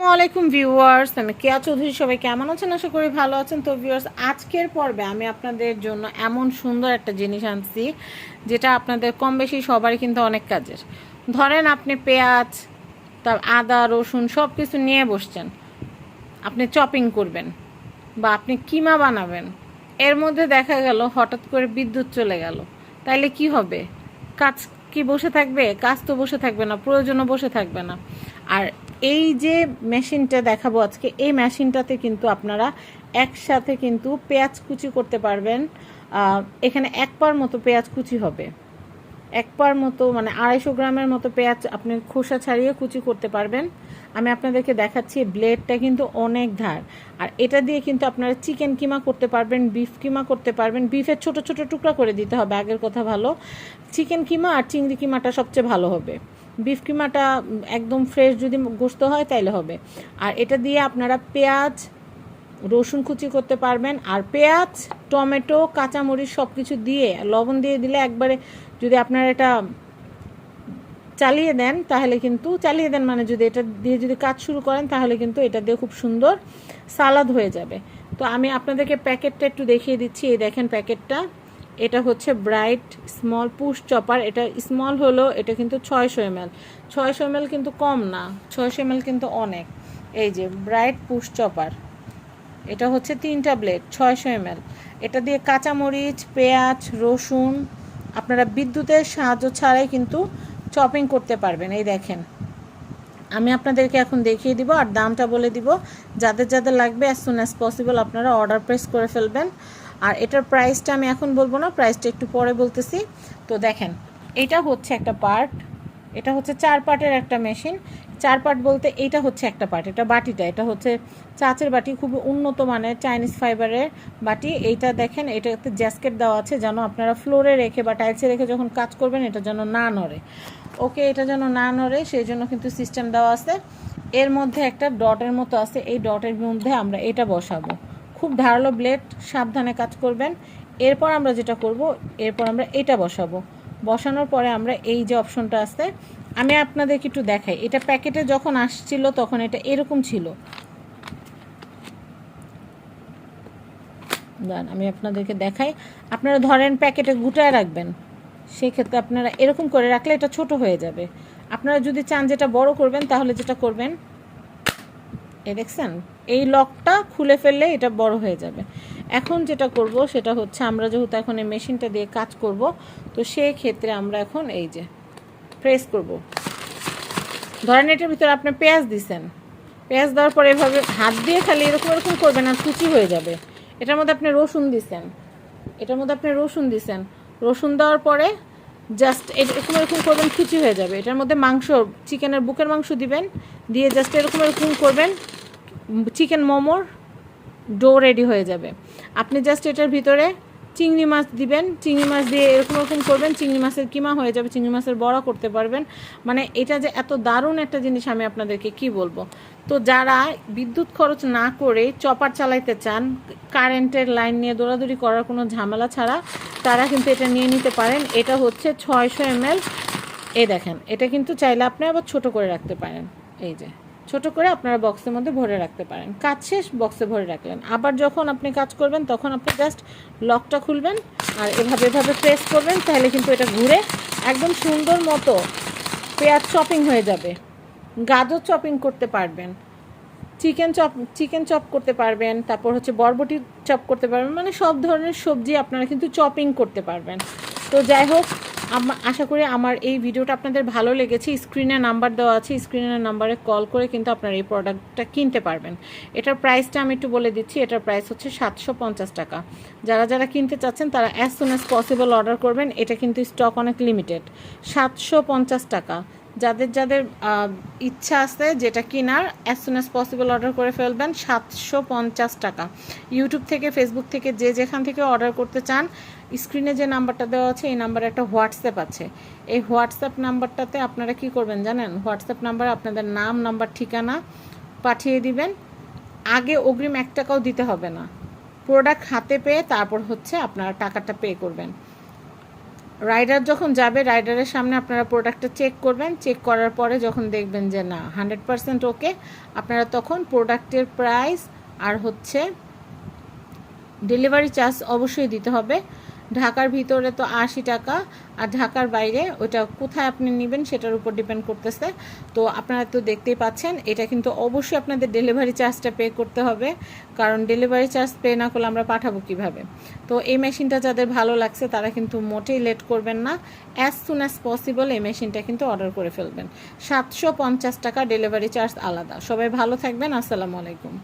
আসসালামাইকুম ভিউয়ার্স, আমি কেয়া চৌধুরী, সবাই কেমন আছেন? আশা করি ভালো আছেন। তো ভিউয়ার্স, আজকের পর্বে আমি আপনাদের জন্য এমন সুন্দর একটা জিনিস আনছি, যেটা আপনাদের কম বেশি সবারই কিন্তু অনেক কাজের। ধরেন আপনি পেঁয়াজ তার আদা, রসুন সব কিছু নিয়ে বসছেন। আপনি চপিং করবেন বা আপনি কিমা বানাবেন। এর মধ্যে দেখা গেল, হঠাৎ করে বিদ্যুৎ চলে গেল। তাইলে কি হবে? কাজ কি বসে থাকবে? কাজ তো বসে থাকবে না, প্রয়োজনও বসে থাকবে না। আর এই যে মেশিনটা দেখাবো আজকে, এই মেশিনটাতে কিন্তু আপনারা একসাথে কিন্তু পেঁয়াজ কুচি করতে পারবেন। এখানে এক পার মতো পেঁয়াজ কুচি হবে। এক পার মতো মানে আড়াইশো গ্রামের মতো পেঁয়াজ আপনি খোসা ছাড়িয়ে কুচি করতে পারবেন। আমি আপনাদেরকে দেখাচ্ছি ব্লেডটা কিন্তু অনেক ধার। আর এটা দিয়ে কিন্তু আপনারা চিকেন কিমা করতে পারবেন বিফ কিমা করতে পারবেন। বিফের ছোট ছোট টুকরা করে দিতে হবে, আগের কথা ভালো। চিকেন কিমা আর চিংড়ি কিমাটা সবচেয়ে ভালো হবে। বিফ কিমাটা একদম ফ্রেশ যদি গোস্ত হয় তাইলে হবে। আর এটা দিয়ে আপনারা পেঁয়াজ, রসুন কুচি করতে পারবেন। আর পেঁয়াজ, টমেটো, কাঁচামরিচ সব কিছু দিয়ে, লবণ দিয়ে দিলে একবারে যদি আপনারা এটা চালিয়ে দেন, তাহলে কিন্তু চালিয়ে দেন মানে যদি এটা দিয়ে যদি কাজ শুরু করেন, তাহলে কিন্তু এটা দিয়ে খুব সুন্দর সালাদ হয়ে যাবে। তো আমি আপনাদেরকে প্যাকেটটা একটু দেখিয়ে দিচ্ছি। এই দেখেন প্যাকেটটা। এটা হচ্ছে ব্রাইট স্মল পুশ চপার। এটা স্মল হলো, এটা কিন্তু ছয়শো এম এল ছয়শো এম কিন্তু কম না, ছয়শো এম কিন্তু অনেক। এই যে ব্রাইট পুশ চপার, এটা হচ্ছে তিনটা ব্লেড, ছয়শো এম এটা দিয়ে কাঁচামরিচ, পেঁয়াজ, রসুন, আপনারা বিদ্যুতের সাহায্য ছাড়াই কিন্তু চপিং করতে পারবেন। এই দেখেন, আমি আপনাদেরকে এখন দেখিয়ে দিব আর দামটা বলে দিব। যাদের যাদের লাগবে অ্যাজ সুন অ্যাজ পসিবল আপনারা অর্ডার প্রেস করে ফেলবেন। আর এটার প্রাইসটা আমি এখন বলব না প্রাইসটা একটু পরে বলতেছি। তো দেখেন, এটা হচ্ছে একটা পার্ট এটা হচ্ছে চার পার্টের একটা মেশিন চার পার্ট বলতে এইটা হচ্ছে একটা পার্ট এটা বাটিটা, এটা হচ্ছে চাচের বাটি, খুব উন্নত মানের চাইনিজ ফাইবারের বাটি। এইটা দেখেন এটা এটাতে জ্যাসকেট দেওয়া আছে যেন আপনারা ফ্লোরে রেখে বা টাইলসে রেখে যখন কাজ করবেন, এটা যেন না নড়ে। ওকে, এটা যেন না নড়ে, সেই জন্য কিন্তু সিস্টেম দেওয়া আছে। এর মধ্যে একটা ডটের মতো আছে, এই ডটের মধ্যে আমরা এটা বসাবো। খুব ধারালো ব্লেড, সাবধানে কাজ করবেন। এরপর আমরা যেটা করব, এরপর আমরা এটা বসাবো। বসানোর পরে আমরা এই যে অপশনটা আছে, আমি আপনাদেরকে একটু দেখাই। এটা প্যাকেটে যখন আসছিল তখন এটা এরকম ছিল। আমি আপনাদেরকে দেখাই। আপনারা ধরেন প্যাকেটে গুটায় রাখবেন, সেক্ষেত্রে আপনারা এরকম করে রাখলে এটা ছোট হয়ে যাবে। আপনারা যদি চান যেটা বড় করবেন, তাহলে যেটা করবেন এই দেখছেন? এই লকটা খুলে ফেললে এটা বড় হয়ে যাবে। এখন যেটা করব সেটা হচ্ছে আমরা যেহেতু এখন এই মেশিনটা দিয়ে কাজ করব, তো সেই ক্ষেত্রে আমরা এখন এই যে প্রেস করব। ধরেন এটার ভিতরে আপনি পেঁয়াজ দিছেন। পেঁয়াজ দেওয়ার পরে এভাবে হাত দিয়ে খালি এরকম এরকম করবেন আর কুচি হয়ে যাবে। এটার মধ্যে আপনি রসুন দিছেন। এটার মধ্যে আপনি রসুন দিছেন। রসুন দেওয়ার পরে জাস্ট এরকম এরকম করবেন, কুচি হয়ে যাবে। এটার মধ্যে মাংস, চিকেনের বুকের মাংস দিবেন। দিয়ে জাস্ট এরকম এরকম করবেন। চিকেন মোমোর ডো রেডি হয়ে যাবে। আপনি জাস্ট এটার ভিতরে চিংড়ি মাছ দিবেন। চিংড়ি মাছ দিয়ে এরকম এরকম করবেন, চিংড়ি মাছের কিমা হয়ে যাবে, চিংড়ি মাছের বড়া করতে পারবেন। মানে এটা যে এত দারুণ একটা জিনিস আমি আপনাদেরকে কি বলব? তো যারা বিদ্যুৎ খরচ না করে চপার চালাইতে চান, কারেন্টের লাইন নিয়ে দৌড়াদৌড়ি করার কোনো ঝামেলা ছাড়া তারা কিন্তু এটা নিয়ে নিতে পারেন। এটা হচ্ছে ছয়শো এমএল। এ দেখেন, এটা কিন্তু চাইলে আপনি আবার ছোট করে রাখতে পারেন। এই যে। ছোট করে আপনারা বক্সের মধ্যে ভরে রাখতে পারেন। কাজ শেষ, বক্সে ভরে রাখলেন। আবার যখন আপনি কাজ করবেন, তখন আপনি জাস্ট লকটা খুলবেন আর এভাবে এভাবে প্রেস করবেন, তাহলে কিন্তু এটা ঘুরে একদম সুন্দর মতো পেঁয়াজ চপিং হয়ে যাবে। গাজর চপিং করতে পারবেন। চিকেন চপ চিকেন চপ করতে পারবেন। তারপর হচ্ছে বরবটি চপ করতে পারবেন। মানে সব ধরনের সবজি আপনারা কিন্তু চপিং করতে পারবেন। তো যাই হোক আশা করি আমার এই ভিডিওটা আপনাদের ভালো লেগেছে। স্ক্রিনে নাম্বার দেওয়া আছে স্ক্রিনের নাম্বারে কল করে কিন্তু আপনারা এই প্রোডাক্টটা কিনতে পারবেন। এটার প্রাইসটা আমি একটু বলে দিচ্ছি, এটার প্রাইস হচ্ছে সাতশো পঞ্চাশ টাকা। যারা যারা কিনতে চাচ্ছেন, তারা as soon as possible order করবেন। এটা কিন্তু স্টক অনেক লিমিটেড সাতশো পঞ্চাশ টাকা। যাদের যাদের ইচ্ছা আছে যেটা কেনার as soon as possible order করে ফেলবেন সাতশো পঞ্চাশ টাকা। ইউটিউব থেকে ফেসবুক থেকে যে যেখান থেকে অর্ডার করতে চান স্ক্রিনে যে নাম্বারটা দেওয়া আছে, এই নাম্বারে একটা হোয়াটসঅ্যাপ আছে। এই হোয়াটসঅ্যাপ নাম্বারটাতে আপনারা কি করবেন জানেন? হোয়াটসঅ্যাপ নাম্বারে আপনাদের নাম নাম্বার ঠিকানা পাঠিয়ে দিবেন। আগে অগ্রিম এক টাকাও দিতে হবে না। প্রোডাক্ট হাতে পেয়ে তারপর হচ্ছে আপনারা টাকাটা পে করবেন। রাইডার যখন যাবে রাইডারের সামনে আপনারা প্রোডাক্টটা চেক করবেন। চেক করার পরে যখন দেখবেন যে না হান্ড্রেড পারসেন্ট ওকে আপনারা তখন প্রোডাক্টের প্রাইস আর হচ্ছে ডেলিভারি চার্জ অবশ্যই দিতে হবে। ঢাকার ভিতরে তো আশি টাকা আর ঢাকার বাইরে ওটা কোথায় আপনি নেবেন সেটার উপর ডিপেন্ড করতেছে। তো আপনারা তো দেখতেই পাচ্ছেন, এটা কিন্তু অবশ্যই আপনাদের ডেলিভারি চার্জটা পে করতে হবে। কারণ ডেলিভারি চার্জ পে না করলে আমরা পাঠাবো কীভাবে? তো এই মেশিনটা যাদের ভালো লাগছে, তারা কিন্তু মোটেই লেট করবেন না। অ্যাজ সুন অ্যাজ পসিবল এই মেশিনটা কিন্তু অর্ডার করে ফেলবেন। সাতশো পঞ্চাশ টাকা ডেলিভারি চার্জ আলাদা। সবাই ভালো থাকবেন, আসসালামু আলাইকুম।